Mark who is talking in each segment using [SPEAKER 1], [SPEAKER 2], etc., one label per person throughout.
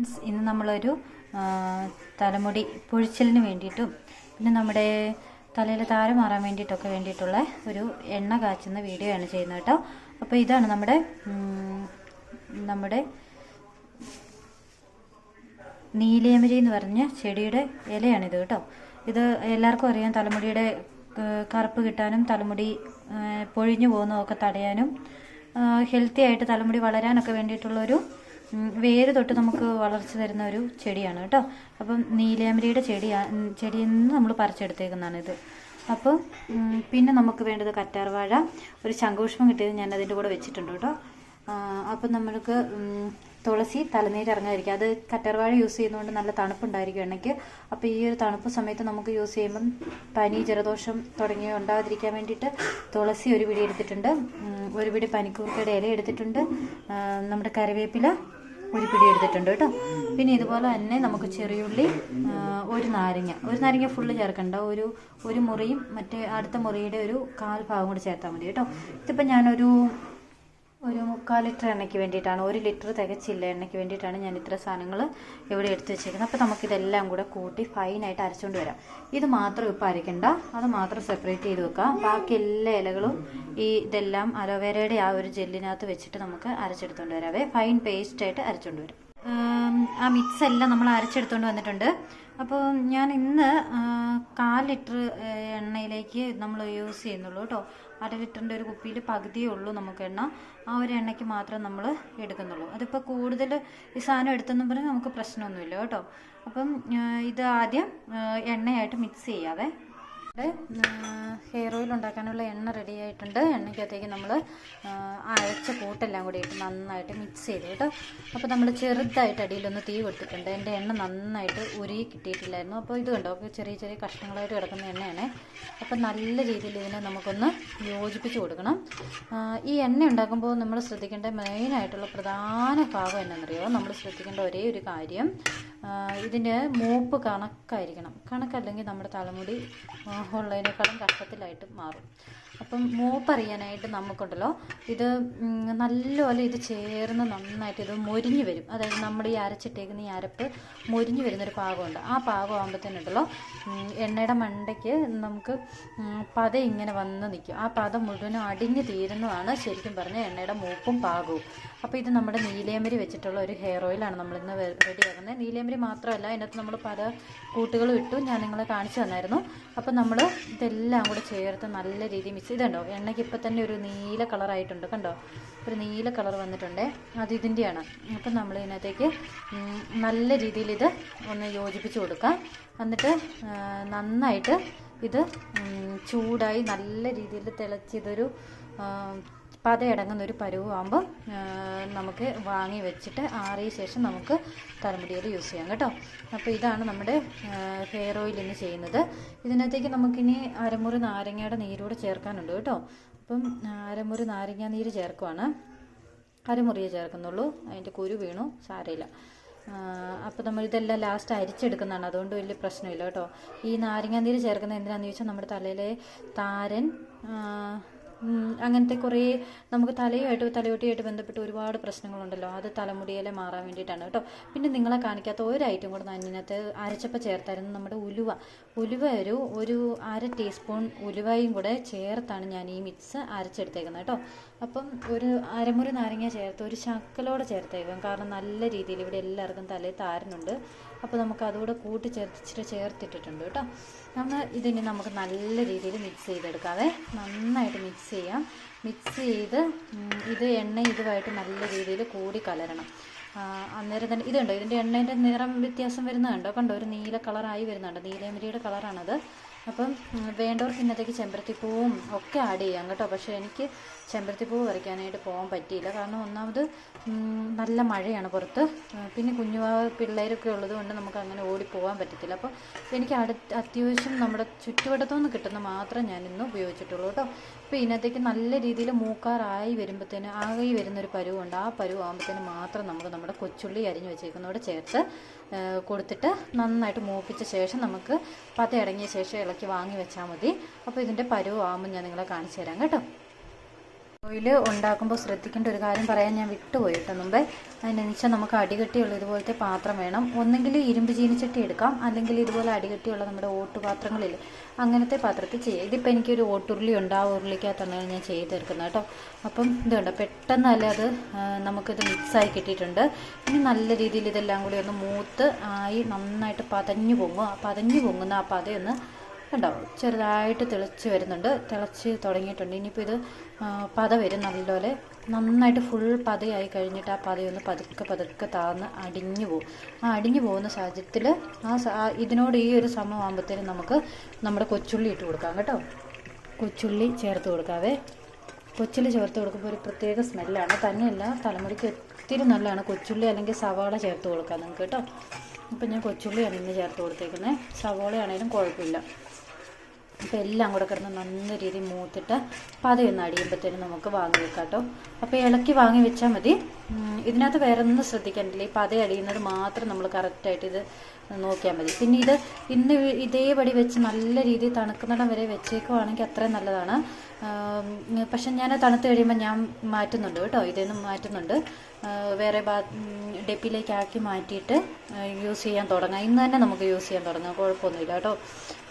[SPEAKER 1] Friends ഇന്ന് നമ്മളൊരു തലമുടി പൊഴിച്ചിലിന് വേണ്ടിയിട്ടും പിന്നെ നമ്മുടെ തലയിൽ താരം മാറാൻ വേണ്ടിയിട്ടൊക്കെ വേണ്ടിയിട്ടുള്ള ഒരു എണ്ണ കാച്ചുന്ന വീഡിയോ ആണ് ചെയ്യുന്നത് കേട്ടോ. അപ്പോൾ ഇതാണ് നമ്മുടെ നമ്മുടെ നീലേമരി എന്ന് പറഞ്ഞ ചെടിയുടെ ഇലയാണിത് കേട്ടോ. ഇത് എല്ലാവർക്കും അറിയാം തലമുടിയുടെ കറുപ്പ് കിട്ടാനും തലമുടി പൊഴിഞ്ഞു പോകുന്നതൊക്കെ തടയാനും ഹെൽത്തി ആയിട്ട് തലമുടി വളരാനൊക്കെ വേണ്ടിയിട്ടുള്ളൊരു വേര് തൊട്ട് നമുക്ക് വളർച്ച തരുന്ന ഒരു ചെടിയാണ് കേട്ടോ. അപ്പം നീലാമ്പരിയുടെ ചെടിയാ ഉം, ചെടിയിൽ നിന്ന് നമ്മൾ പറിച്ചെടുത്തേക്കുന്നതാണ് ഇത്. അപ്പോൾ പിന്നെ നമുക്ക് വേണ്ടത് കറ്റാർവാഴ ഒരു ശംഖുപുഷ്പം കിട്ടിയത് ഞാൻ അതിന്റെ കൂടെ വെച്ചിട്ടുണ്ട് കേട്ടോ. അപ്പം നമ്മൾക്ക് തുളസി തലനീര് ഇറങ്ങാതിരിക്കുക അത് കറ്റാർവാഴ യൂസ് ചെയ്യുന്നതുകൊണ്ട് നല്ല തണുപ്പുണ്ടായിരിക്കും എണ്ണയ്ക്ക് അപ്പോൾ ഈ ഒരു തണുപ്പ് സമയത്ത് നമുക്ക് യൂസ് ചെയ്യുമ്പം പനി ജലദോഷം തുടങ്ങിയ ഉണ്ടാകാതിരിക്കാൻ വേണ്ടിയിട്ട് തുളസി ഒരു പിടി എടുത്തിട്ടുണ്ട്. ഒരു പിടി പനിക്കൂർക്കയുടെ ഇല എടുത്തിട്ടുണ്ട്. നമ്മുടെ കറിവേപ്പില ഒരു പിടി എടുത്തിട്ടുണ്ട് കേട്ടോ. പിന്നെ ഇതുപോലെ തന്നെ നമുക്ക് ചെറിയുള്ളി ഒരു നാരങ്ങ. ഒരു നാരങ്ങ ഫുള്ള് ചേർക്കണ്ട. ഒരു ഒരു മുറിയും മറ്റേ അടുത്ത മുറിയുടെ ഒരു കാൽ ഭാഗം കൂടി ചേർത്താൽ മതി കേട്ടോ. ഇതിപ്പോൾ ഞാനൊരു ഒരു മുക്കാൽ ലിറ്റർ എണ്ണയ്ക്ക് വേണ്ടിയിട്ടാണ് ഒരു ലിറ്റർ തികച്ചില്ല എണ്ണയ്ക്ക് വേണ്ടിയിട്ടാണ് ഞാൻ ഇത്ര സാധനങ്ങൾ ഇവിടെ എടുത്തു വെച്ചേക്കുന്നത്. അപ്പോൾ നമുക്കിതെല്ലാം കൂടെ കൂട്ടി ഫൈനായിട്ട് അരച്ചുകൊണ്ട് വരാം. ഇത് മാത്രം ഇപ്പം അരയ്ക്കണ്ട അത് മാത്രം സെപ്പറേറ്റ് ചെയ്ത് വെക്കുക ബാക്കി എല്ലാ ഇലകളും ഈ ഇതെല്ലാം അലോവേരയുടെ ആ ഒരു ജെല്ലിനകത്ത് വെച്ചിട്ട് നമുക്ക് അരച്ചെടുത്തുകൊണ്ട് വരാവേ. ഫൈൻ പേസ്റ്റായിട്ട് അരച്ചുകൊണ്ട് വരാം. ആ മിക്സ് എല്ലാം നമ്മൾ അരച്ചെടുത്തുകൊണ്ട് വന്നിട്ടുണ്ട്. അപ്പോൾ ഞാൻ ഇന്ന് കാൽ ലിറ്റർ എണ്ണയിലേക്ക് നമ്മൾ യൂസ് ചെയ്യുന്നുള്ളൂ കേട്ടോ. അര ലിറ്ററിന്റെ ഒരു കുപ്പിയിൽ പകുതിയേ ഉള്ളൂ നമുക്ക് എണ്ണ. ആ ഒരു എണ്ണയ്ക്ക് മാത്രം നമ്മൾ എടുക്കുന്നുള്ളൂ. അതിപ്പോൾ കൂടുതൽ ഈ സാധനം എടുത്തെന്നും പറഞ്ഞാൽ നമുക്ക് പ്രശ്നമൊന്നുമില്ല കേട്ടോ. അപ്പം ഇത് ആദ്യം എണ്ണയായിട്ട് മിക്സ് ചെയ്യാവേ. ഹെയർ ഓയിൽ ഉണ്ടാക്കാനുള്ള എണ്ണ റെഡി ആയിട്ടുണ്ട്. എണ്ണയ്ക്കകത്തേക്ക് നമ്മൾ അരച്ച കൂട്ടെല്ലാം കൂടി ഇട്ട് നന്നായിട്ട് മിക്സ് ചെയ്തു കേട്ടോ. അപ്പോൾ നമ്മൾ ചെറുതായിട്ട് അടിയിലൊന്ന് തീ കൊടുത്തിട്ടുണ്ട്. എന്റെ എണ്ണ നന്നായിട്ട് ഉരുകി കിട്ടിയിട്ടില്ലായിരുന്നു. അപ്പോൾ ഇത് കണ്ടോ? അപ്പോൾ ചെറിയ ചെറിയ കഷ്ണങ്ങളായിട്ട് കിടക്കുന്ന എണ്ണയാണ്. അപ്പോൾ നല്ല രീതിയിൽ ഇതിനെ നമുക്കൊന്ന് യോജിപ്പിച്ച് കൊടുക്കണം. ഈ എണ്ണ ഉണ്ടാക്കുമ്പോൾ നമ്മൾ ശ്രദ്ധിക്കേണ്ട മെയിനായിട്ടുള്ള പ്രധാന ഭാഗം എന്നറിയോ നമ്മൾ ശ്രദ്ധിക്കേണ്ട ഒരേ ഒരു കാര്യം ഇതിന്റെ മൂപ്പ് കണക്കായിരിക്കണം. കണക്കല്ലെങ്കിൽ നമ്മുടെ തലമുടി ഉള്ളതിനേക്കാളും കഷ്ടത്തിലായിട്ട് മാറും. അപ്പം മൂപ്പറിയാനായിട്ട് നമുക്കുണ്ടല്ലോ. ഇത് നല്ലപോലെ ഇത് ചേർന്ന് നന്നായിട്ട് ഇത് മൊരിഞ്ഞ് വരും. അതായത് നമ്മൾ ഈ അരച്ചിട്ടേക്കുന്ന ഈ അരപ്പ് മൊരിഞ്ഞ് വരുന്നൊരു പാകമുണ്ട്. ആ പാകം ഉണ്ടല്ലോ എണ്ണയുടെ മണ്ടയ്ക്ക് നമുക്ക് പത ഇങ്ങനെ വന്ന് നിൽക്കും. ആ പത മുഴുവനും അടിഞ്ഞ് തീരുന്നതാണ് ശരിക്കും പറഞ്ഞാൽ എണ്ണയുടെ മൂപ്പും പാകവും. അപ്പോൾ ഇത് നമ്മുടെ നീലയമരി വെച്ചിട്ടുള്ള ഒരു ഹെയർ ഓയിലാണ് നമ്മളിന്ന് റെഡിയാക്കുന്നത് നീലയമരി മാത്രമല്ല അതിനകത്ത് നമ്മൾ പല കൂട്ടുകളും ഇട്ടു ഞാൻ നിങ്ങളെ കാണിച്ചു തന്നായിരുന്നു. അപ്പോൾ നമ്മൾ ഇതെല്ലാം കൂടെ ചേർത്ത് നല്ല രീതിയിൽ മിക്സ് ചെയ്തുണ്ടോ എണ്ണയ്ക്ക് ഇപ്പം തന്നെ ഒരു നീല കളറായിട്ടുണ്ട്. കണ്ടോ? ഒരു നീല കളർ വന്നിട്ടുണ്ട്. അത് ഇതിന്റെയാണ് അപ്പം നമ്മൾ ഇതിനകത്തേക്ക് നല്ല രീതിയിൽ ഇത് ഒന്ന് യോജിപ്പിച്ച് കൊടുക്കാം. എന്നിട്ട് നന്നായിട്ട് ഇത് ചൂടായി നല്ല രീതിയിൽ തിളച്ചിതൊരു പതയടങ്ങുന്ന ഒരു പരുവാകുമ്പോൾ നമുക്ക് വാങ്ങി വെച്ചിട്ട് ആറിയ ശേഷം നമുക്ക് തലമുടിയിൽ യൂസ് ചെയ്യാം കേട്ടോ. അപ്പോൾ ഇതാണ് നമ്മുടെ ഹെയർ ഓയിൽ ഇന്ന് ചെയ്യുന്നത്. ഇതിനകത്തേക്ക് നമുക്കിനി അരമുറി നാരങ്ങയുടെ നീരൂടെ ചേർക്കാനുണ്ട് കേട്ടോ. അപ്പം അരമുറി നാരങ്ങ നീര് ചേർക്കുവാണ്. അരമുറിയെ ചേർക്കുന്നുള്ളൂ. അതിന്റെ കുരു വീണു സാരയില്ല. അപ്പോൾ നമ്മൾ ഇതെല്ലാം ലാസ്റ്റ് അരിച്ചെടുക്കുന്നതാണ്. അതുകൊണ്ട് വലിയ പ്രശ്നമില്ല കേട്ടോ. ഈ നാരങ്ങാനീര് ചേർക്കുന്നത് എന്തിനാണെന്ന് ചോദിച്ചാൽ നമ്മുടെ തലയിലെ താരൻ അങ്ങനത്തെ കുറേ നമുക്ക് തലയുമായിട്ട് തലയോട്ടിയായിട്ട് ബന്ധപ്പെട്ട് ഒരുപാട് പ്രശ്നങ്ങളുണ്ടല്ലോ. അത് തലമുടിയിലെ മാറാൻ വേണ്ടിയിട്ടാണ് കേട്ടോ. പിന്നെ നിങ്ങളെ കാണിക്കാത്ത ഒരു ഐറ്റം കൂടെ ഞാൻ അരച്ചപ്പ ചേർത്തായിരുന്നു. നമ്മുടെ ഉലുവ. ഉലുവ ഒരു ഒരു അര ടീസ്പൂൺ ഉലുവയും കൂടെ ചേർത്താണ് ഞാൻ ഈ മിക്സ് അരച്ചെടുത്തേക്കുന്നത് കേട്ടോ. അപ്പം ഒരു അരമുറി നാരങ്ങ ചേർത്ത് ഒരു ശക്കലോടെ ചേർത്തേക്കും. കാരണം നല്ല രീതിയിൽ ഇവിടെ എല്ലാവർക്കും തലയിൽ താരനുണ്ട്. അപ്പോൾ നമുക്ക് അതുകൂടെ കൂട്ടി ചേർത്തിച്ചിട്ട് ചേർത്തിട്ടിട്ടുണ്ട് കേട്ടോ. നമ്മൾ ഇതിന് നമുക്ക് നല്ല രീതിയിൽ മിക്സ് ചെയ്തെടുക്കാതെ നന്നായിട്ട് മിക്സ് ചെയ്യാം. മിക്സ് ചെയ്ത് ഇത് എണ്ണ ഇതുമായിട്ട് നല്ല രീതിയിൽ കൂടി കലരണം. അന്നേരം തന്നെ ഇതുണ്ടോ? ഇതിന്റെ എണ്ണേന്റെ നിറം വ്യത്യാസം വരുന്നുണ്ടോ കണ്ടോ? ഒരു നീല കളറായി വരുന്നുണ്ട്. നീലമരിയുടെ കളറാണത്. അപ്പം വേണ്ടവർക്ക് ഇന്നത്തേക്ക് ചെമ്പരത്തിപ്പൂവും ഒക്കെ ആഡ് ചെയ്യാം കേട്ടോ. പക്ഷേ എനിക്ക് ചെമ്പരത്തിപ്പൂവ് വരയ്ക്കാനായിട്ട് പോകാൻ പറ്റിയില്ല. കാരണം ഒന്നാമത് നല്ല മഴയാണ് പുറത്ത്. പിന്നെ കുഞ്ഞു പിള്ളേരൊക്കെ ഉള്ളത് കൊണ്ട് നമുക്ക് അങ്ങനെ ഓടി പോകാൻ പറ്റത്തില്ല. അപ്പോൾ എനിക്ക് അടുത്ത് അത്യാവശ്യം നമ്മുടെ ചുറ്റുവട്ടത്തുനിന്ന് കിട്ടുന്ന മാത്രം ഞാൻ ഇന്ന് ഉപയോഗിച്ചിട്ടുള്ളൂ കേട്ടോ. അപ്പോൾ ഇതിനകത്തേക്ക് നല്ല രീതിയിൽ മൂക്കാറായി വരുമ്പോഴത്തേന് ആകെ വരുന്നൊരു പരുവുണ്ട്. ആ പരുവാകുമ്പോഴത്തേന് മാത്രം നമുക്ക് നമ്മുടെ കൊച്ചുള്ളി അരിഞ്ഞു വെച്ചേക്കുന്നതോടെ ചേർത്ത് കൊടുത്തിട്ട് നന്നായിട്ട് മൂപ്പിച്ച ശേഷം നമുക്ക് പതയടങ്ങിയ ശേഷം ഇളക്കി വാങ്ങി വെച്ചാൽ മതി. അപ്പോൾ ഇതിന്റെ പരുവാകുമ്പോൾ ഞാൻ നിങ്ങളെ കാണിച്ചു തരാം കേട്ടോ. ഓയിൽ ഉണ്ടാക്കുമ്പോൾ ശ്രദ്ധിക്കേണ്ട ഒരു കാര്യം പറയാൻ ഞാൻ വിട്ടുപോയി കേട്ടോ മുമ്പേ. അതിനെന്ന് വെച്ചാൽ നമുക്ക് അടികട്ടിയുള്ള ഇതുപോലത്തെ പാത്രം വേണം. ഒന്നെങ്കിൽ ഇരുമ്പ് ചീനിച്ചട്ടി എടുക്കാം. അല്ലെങ്കിൽ ഇതുപോലെ അടികട്ടിയുള്ള നമ്മുടെ ഓട്ടുപാത്രങ്ങളിൽ അങ്ങനത്തെ പാത്രത്തിൽ ചെയ്യാം. ഇതിപ്പോൾ എനിക്കൊരു ഓട്ടുരുളി ഉണ്ട്. ആ ഉരുളിക്കകത്താണ് ഞാൻ തീർക്കുന്നത് കേട്ടോ. അപ്പം ഇതുണ്ട് പെട്ടെന്ന് പെട്ടെന്നല്ലേ അത് നമുക്കിത് മിക്സായി കിട്ടിയിട്ടുണ്ട്. ഇനി നല്ല രീതിയിൽ ഇതെല്ലാം കൂടി ഒന്ന് മൂത്ത് ആയി നന്നായിട്ട് പതഞ്ഞു പൊങ്ങും. പതഞ്ഞു പൊങ്ങുന്ന ആ പതയൊന്ന് കണ്ടോ? ചെറുതായിട്ട് തിളച്ച് വരുന്നുണ്ട്. തിളച്ച് തുടങ്ങിയിട്ടുണ്ട്. ഇനിയിപ്പോൾ ഇത് പത വരും നല്ലപോലെ. നന്നായിട്ട് ഫുൾ പതയായി കഴിഞ്ഞിട്ട് ആ പതയൊന്ന് പതുക്കെ പതുക്കെ താന്ന് അടിഞ്ഞു പോകും. ആ അടിഞ്ഞു പോകുന്ന സാഹചര്യത്തിൽ ആ ആ ഇതിനോട് ഈ ഒരു സമയമാകുമ്പോഴത്തേനും നമുക്ക് നമ്മുടെ കൊച്ചുള്ളി ഇട്ട് കൊടുക്കാം കേട്ടോ. കൊച്ചുള്ളി ചേർത്ത് കൊടുക്കാവേ. കൊച്ചുള്ളി ചേർത്ത് കൊടുക്കുമ്പോൾ ഒരു പ്രത്യേക സ്മെല്ലാണ്. തന്നെയല്ല തലമുടിക്ക് ഒത്തിരി നല്ലതാണ്. കൊച്ചുള്ളി അല്ലെങ്കിൽ സവാള ചേർത്ത് കൊടുക്കാം നിങ്ങൾക്ക് കേട്ടോ. ഇപ്പം ഞാൻ കൊച്ചുള്ളിയാണ് ഇന്ന് ചേർത്ത് കൊടുത്തേക്കുന്നത് സവാളയാണേലും കുഴപ്പമില്ല. അപ്പോൾ എല്ലാം കൂടെ കിടന്ന് നല്ല രീതിയിൽ മൂത്തിട്ട് പതയൊന്ന് അടിയുമ്പോഴത്തേനും നമുക്ക് വാങ്ങി വെക്കാം കേട്ടോ. അപ്പോൾ ഇളക്കി വാങ്ങി വെച്ചാൽ മതി. ഇതിനകത്ത് വേറെ ഒന്നും ശ്രദ്ധിക്കാനില്ല ഈ പത അടിയുന്നത് മാത്രം നമ്മൾ കറക്റ്റായിട്ട് ഇത് നോക്കിയാൽ മതി. പിന്നെ ഇത് ഇന്ന് ഇതേപടി വെച്ച് നല്ല രീതിയിൽ തണുക്കുന്നിടം വരെ വെച്ചേക്കുവാണെങ്കിൽ അത്രയും നല്ലതാണ്. പക്ഷെ ഞാൻ തണുത്ത് കഴിയുമ്പോൾ ഞാൻ മാറ്റുന്നുണ്ട് കേട്ടോ ഇതിൽ നിന്ന് മാറ്റുന്നുണ്ട്. വേറെ ബാ ഡെപ്പിലേക്ക് ആക്കി മാറ്റിയിട്ട് യൂസ് ചെയ്യാൻ തുടങ്ങാം. ഇന്ന് തന്നെ നമുക്ക് യൂസ് ചെയ്യാൻ തുടങ്ങാം കുഴപ്പമൊന്നുമില്ല കേട്ടോ.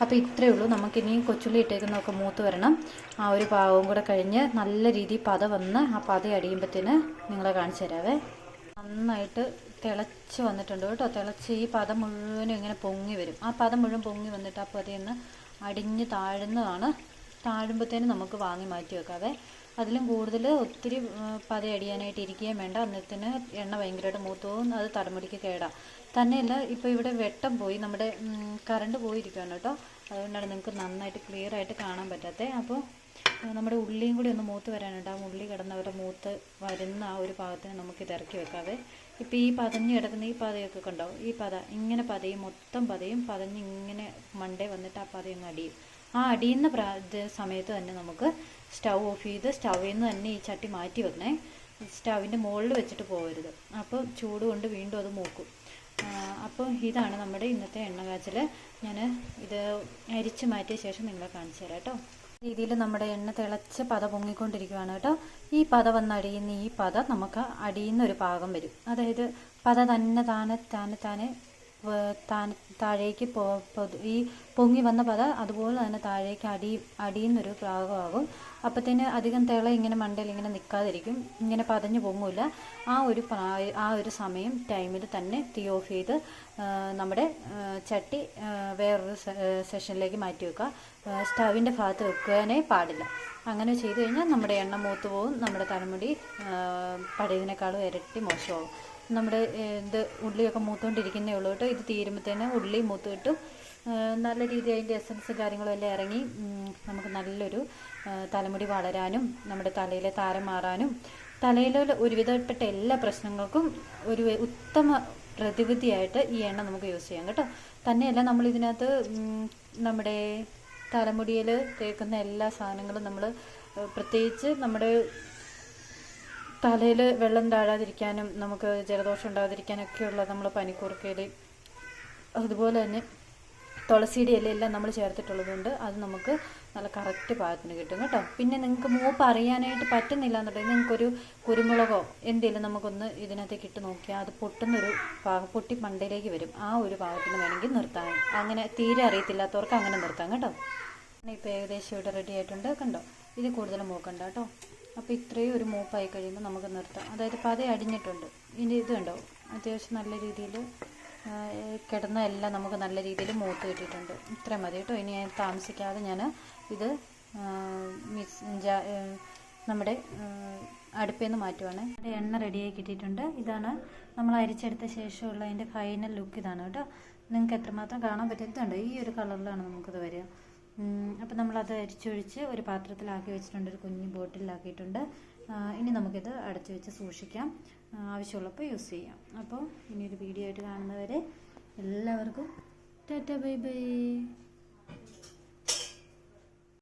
[SPEAKER 1] അപ്പോൾ ഇത്രയേ ഉള്ളൂ. നമുക്കിനി കൊച്ചുള്ളി ഇട്ടേക്കുന്നതൊക്കെ മൂത്ത് വരണം. ആ ഒരു പാവവും കൂടെ കഴിഞ്ഞ് നല്ല രീതിയിൽ പത വന്ന് ആ പത അടിയുമ്പോഴത്തേന് നിങ്ങളെ കാണിച്ചു തരാവേ. നന്നായിട്ട് തിളച്ച് വന്നിട്ടുണ്ട് കേട്ടോ. തിളച്ച് ഈ പദം മുഴുവനും ഇങ്ങനെ പൊങ്ങി വരും. ആ പദം മുഴുവൻ പൊങ്ങി വന്നിട്ട് ആ പതയൊന്ന് അടിഞ്ഞ് താഴുന്നതാണ്. താഴുമ്പോഴത്തേനും നമുക്ക് വാങ്ങി മാറ്റി വെക്കാവേ. അതിലും കൂടുതൽ ഒത്തിരി ആ, പത അടിയാനായിട്ട് ഇരിക്കുകയും വേണ്ട. അന്നത്തിന് എണ്ണ ഭയങ്കരമായിട്ട് മൂത്ത് പോകും. അത് തലമുടിക്ക് കേടാം. തന്നെയല്ല ഇപ്പോൾ ഇവിടെ വെട്ടം പോയി. നമ്മുടെ കറണ്ട് പോയിരിക്കുകയാണ് കേട്ടോ. അതുകൊണ്ടാണ് നിങ്ങൾക്ക് നന്നായിട്ട് ക്ലിയർ ആയിട്ട് കാണാൻ പറ്റാത്തത് അപ്പോൾ നമ്മുടെ ഉള്ളിയും കൂടി ഒന്ന് മൂത്ത് വരാനുണ്ട്. ആ ഉള്ളി കിടന്നവരുടെ മൂത്ത് വരുന്ന ആ ഒരു ഭാഗത്തിന് നമുക്ക് ഇത് ഇറക്കി വെക്കാവേ. ഇപ്പോൾ ഈ പതഞ്ഞ് കിടക്കുന്ന ഈ പതയൊക്കെ കണ്ടോ? ഈ പത ഇങ്ങനെ പതയും മൊത്തം പതയും പതഞ്ഞ് ഇങ്ങനെ മണ്ടേ വന്നിട്ട് ആ പതയങ്ങ് അടിയും. ആ അടിയുന്ന പ്രാ സമയത്ത് തന്നെ നമുക്ക് സ്റ്റൗ ഓഫ് ചെയ്ത് സ്റ്റൗവിൽ നിന്ന് തന്നെ ഈ ചട്ടി മാറ്റി വെക്കണേ. സ്റ്റവിന്റെ മുകളിൽ വെച്ചിട്ട് പോകരുത് അപ്പോൾ ചൂട് കൊണ്ട് വീണ്ടും അത് മൂക്കും. അപ്പോൾ ഇതാണ് നമ്മുടെ ഇന്നത്തെ എണ്ണ കാച്ചൽ ഞാൻ ഇത് അരിച്ച് മാറ്റിയ ശേഷം നിങ്ങളെ കാണിച്ചു തരാം കേട്ടോ. രീതിയിൽ നമ്മുടെ എണ്ണ തിളച്ച് പത പൊങ്ങിക്കൊണ്ടിരിക്കുകയാണ് കേട്ടോ. ഈ പത വന്നടിയുന്ന ഈ പത നമുക്ക് അടിയുന്ന ഒരു പാകം വരും. അതായത് പത തന്നെ താനെ താനെ താനെ താൻ താഴേക്ക് പോ ഈ പൊങ്ങി വന്ന പത അതുപോലെ തന്നെ താഴേക്ക് അടി അടിയുന്നൊരു പാകമാകും അപ്പത്തേന് അധികം തിള ഇങ്ങനെ മണ്ടയിൽ ഇങ്ങനെ നിൽക്കാതിരിക്കും ഇങ്ങനെ പതഞ്ഞു പൊങ്ങൂല. ആ ഒരു ആ ഒരു സമയം ടൈമിൽ തന്നെ തീ ഓഫ് ചെയ്ത് നമ്മുടെ ചട്ടി വേറൊരു സെഷനിലേക്ക് മാറ്റി വെക്കുക. സ്റ്റവിന്റെ ഭാഗത്ത് വെക്കാനേ പാടില്ല. അങ്ങനെ ചെയ്തു കഴിഞ്ഞാൽ നമ്മുടെ എണ്ണ മൂത്ത് പോകും നമ്മുടെ തലമുടി പഴയതിനേക്കാളും ഇരട്ടി മോശമാകും നമ്മുടെ ഇത് ഉള്ളിയൊക്കെ മൂത്തുകൊണ്ടിരിക്കുന്നേ ഉള്ളൂ കേട്ടോ. ഇത് തീരുമ്പോഴത്തേന് ഉള്ളി മൂത്ത് കിട്ടും നല്ല രീതി അതിന്റെ എസൻസ് കാര്യങ്ങളും എല്ലാം ഇറങ്ങി നമുക്ക് നല്ലൊരു തലമുടി വളരാനും നമ്മുടെ തലയിലെ താരം മാറാനും തലയിലെ ഒരുവിധപ്പെട്ട എല്ലാ പ്രശ്നങ്ങൾക്കും ഒരു ഉത്തമ പ്രതിവിധിയായിട്ട് ഈ എണ്ണ നമുക്ക് യൂസ് ചെയ്യാം കേട്ടോ. തന്നെയല്ല നമ്മൾ ഇതിനകത്ത് നമ്മുടെ തലമുടിയിൽ തേക്കുന്ന എല്ലാ സാധനങ്ങളും നമ്മൾ പ്രത്യേകിച്ച് നമ്മുടെ തലയിൽ വെള്ളം താഴാതിരിക്കാനും നമുക്ക് ജലദോഷം ഉണ്ടാകാതിരിക്കാനൊക്കെയുള്ള നമ്മൾ പനിക്കൂർക്കയിൽ അതുപോലെ തന്നെ തുളസിയുടെ ഇലയെല്ലാം നമ്മൾ ചേർത്തിട്ടുള്ളതുകൊണ്ട് അത് നമുക്ക് നല്ല കറക്റ്റ് പാകത്തിന് കിട്ടും കേട്ടോ. പിന്നെ നിങ്ങൾക്ക് മൂപ്പ് അറിയാനായിട്ട് പറ്റുന്നില്ല എന്നുണ്ടെങ്കിൽ നിങ്ങൾക്കൊരു കുരുമുളകോ എന്തെങ്കിലും നമുക്കൊന്ന് ഇതിനകത്തേക്ക് ഇട്ട് നോക്കിയാൽ അത് പൊട്ടുന്നൊരു പാകം പൊട്ടി മണ്ടയിലേക്ക് വരും. ആ ഒരു പാകത്തിന് വേണമെങ്കിൽ നിർത്താം. അങ്ങനെ തീരെ അറിയത്തില്ലാത്തവർക്ക് അങ്ങനെ നിർത്താം കേട്ടോ. ഇപ്പോൾ ഏകദേശം ഇവിടെ റെഡി ആയിട്ടുണ്ട്. കണ്ടോ? ഇത് കൂടുതൽ മൂക്കണ്ട കേട്ടോ. അപ്പോൾ ഇത്രയും ഒരു മൂപ്പായി കഴിയുമ്പോൾ നമുക്ക് നിർത്താം. അതായത് പതേ അടിഞ്ഞിട്ടുണ്ട്. ഇനി ഇത് കണ്ടോ? അത്യാവശ്യം നല്ല രീതിയിൽ കിടന്ന എല്ലാം നമുക്ക് നല്ല രീതിയിൽ മൂത്ത് കിട്ടിയിട്ടുണ്ട്. ഇത്ര മതി കേട്ടോ. ഇനി ഞാൻ താമസിക്കാതെ ഞാൻ ഇത് മിസ് നമ്മുടെ അടുപ്പിൽ നിന്ന് മാറ്റുവാണ്. ഇവിടെ എണ്ണ റെഡിയായി കിട്ടിയിട്ടുണ്ട്. ഇതാണ് നമ്മൾ അരിച്ചെടുത്ത ശേഷമുള്ള അതിന്റെ ഫൈനൽ ലുക്ക് ഇതാണ് കേട്ടോ. നിങ്ങൾക്ക് എത്രമാത്രം കാണാൻ പറ്റും ഇതുണ്ട് ഈ ഒരു കളറിലാണ് നമുക്കിത് വരിക. അപ്പോൾ നമ്മളത് അരിച്ചൊഴിച്ച് ഒരു പാത്രത്തിലാക്കി വെച്ചിട്ടുണ്ട് ഒരു കുഞ്ഞു ബോട്ടിലാക്കിയിട്ടുണ്ട്. ഇനി നമുക്കിത് അടച്ചു വെച്ച് സൂക്ഷിക്കാം. ആവശ്യമുള്ളപ്പോൾ യൂസ് ചെയ്യാം. അപ്പോൾ ഇനി ഒരു വീഡിയോ ആയിട്ട് കാണുന്നവരെ എല്ലാവർക്കും ടാറ്റ ബൈ ബൈ.